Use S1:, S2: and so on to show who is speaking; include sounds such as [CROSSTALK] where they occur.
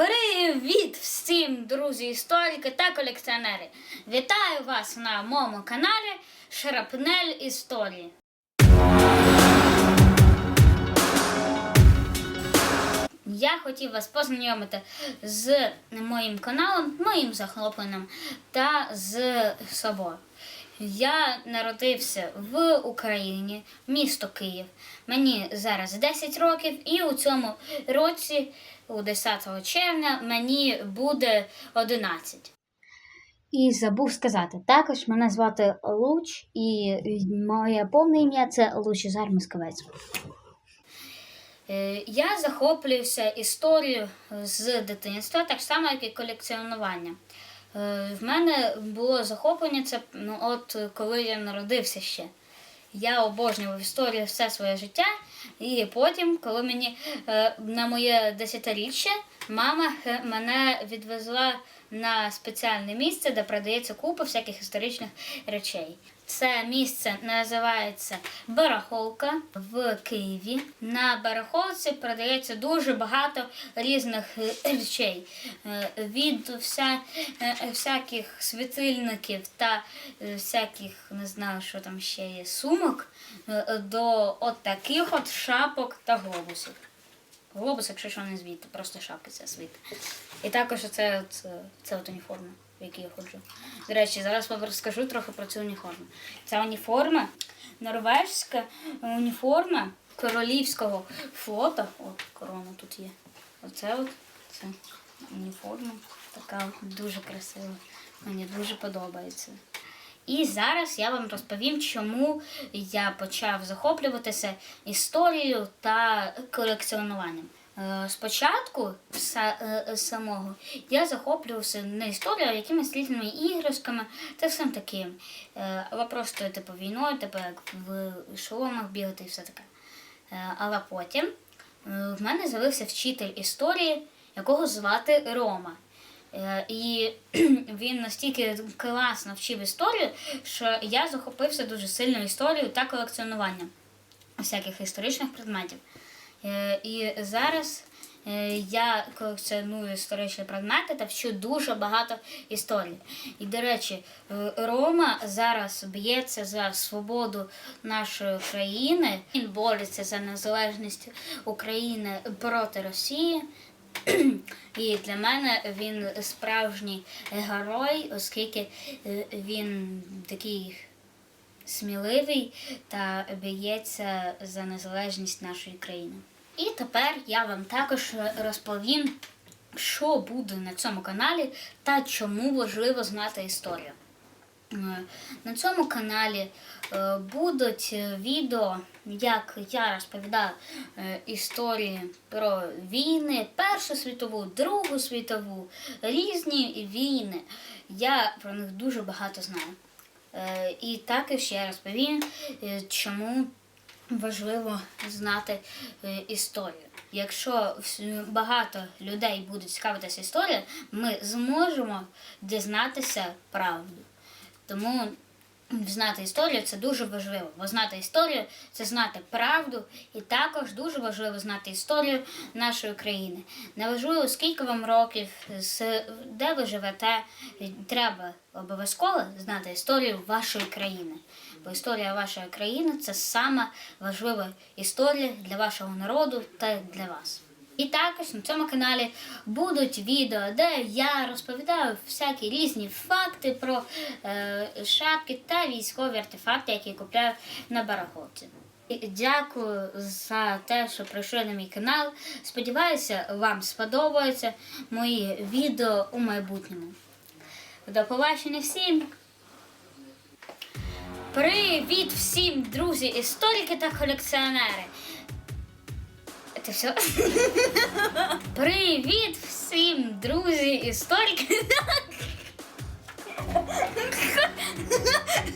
S1: Привіт всім, друзі, історики та колекціонери! Вітаю вас на моєму каналі Шрапнель Історії. Я хотів вас познайомити з моїм каналом, моїм захопленням та з собою. Я народився в Україні, місто Київ. Мені зараз 10 років, і у цьому році, у 10 червня, мені буде 11. І забув сказати, також мене звати Луч, і моє повне ім'я це Лучезар Мисковець. Е, Я захоплююся історією з дитинства, так само, як і колекціонування. Е, В мене було захоплення це ну, от коли я народився ще. Я обожнював історію все своє життя, і потім, коли мені е, на моє десятиріччя, мама мене відвезла на спеціальне місце, де продається купа всяких історичних речей. Це місце називається Барахолка в Києві. На барахолці продається дуже багато різних речей. Е, Від вся, е, всяких світильників та е, всяких, не знаю, що там ще є, сумок до от таких от шапок та глобусів. Глобус, якщо що не звідти, просто шапки це звідти. І також це, це, це от уніформа, в якій я ходжу. До речі, зараз вам розкажу трохи про цю уніформу. Ця уніформа, норвежська уніформа королівського флота. От корона тут є. Оце от це уніформа. Така дуже красива. Мені дуже подобається. І зараз я вам розповім, чому я почав захоплюватися історією та колекціонуванням. Е, Спочатку са- е, самого я захоплювався не історією, а якимись різними іграшками та всім таким. Е, Але просто типу війною, типу як в шоломах бігати і все таке. Е, Але потім е, в мене з'явився вчитель історії, якого звати Рома. Е, І [CLEARS THROAT] він настільки класно вчив історію, що я захопився дуже сильно історією та колекціонуванням всяких історичних предметів. Е, І зараз е, я колекціоную історичні предмети та вчу дуже багато історій. І, до речі, е, Рома зараз б'ється за свободу нашої країни. Він бореться за незалежність України проти Росії. І для мене він справжній герой, оскільки він такий сміливий та б'ється за незалежність нашої країни. І тепер я вам також розповім, що буде на цьому каналі та чому важливо знати історію. Е, На цьому каналі е, будуть відео, як я розповідаю е, історії про війни, Першу світову, Другу світову, різні війни. Я про них дуже багато знаю. Е, І також я розповім, е, чому важливо знати е, історію. Якщо багато людей будуть цікавитися історією, ми зможемо дізнатися правду. Тому знати історію це дуже важливо. Бо знати історію це знати правду, і також дуже важливо знати історію нашої країни. Неважливо, скільки вам років, з- де ви живете, треба обов'язково знати історію вашої країни. Бо історія вашої країни це сама важлива історія для вашого народу та для вас. І також на цьому каналі будуть відео, де я розповідаю всякі різні факти про е, шапки та військові артефакти, які купляю на барахолці. Дякую за те, що прийшли на мій канал. Сподіваюся, вам сподобаються мої відео у майбутньому. До побачення всім! Привіт всім, друзі, історики та колекціонери! Это все. [LAUGHS] Привіт всім, друзі, і стільки.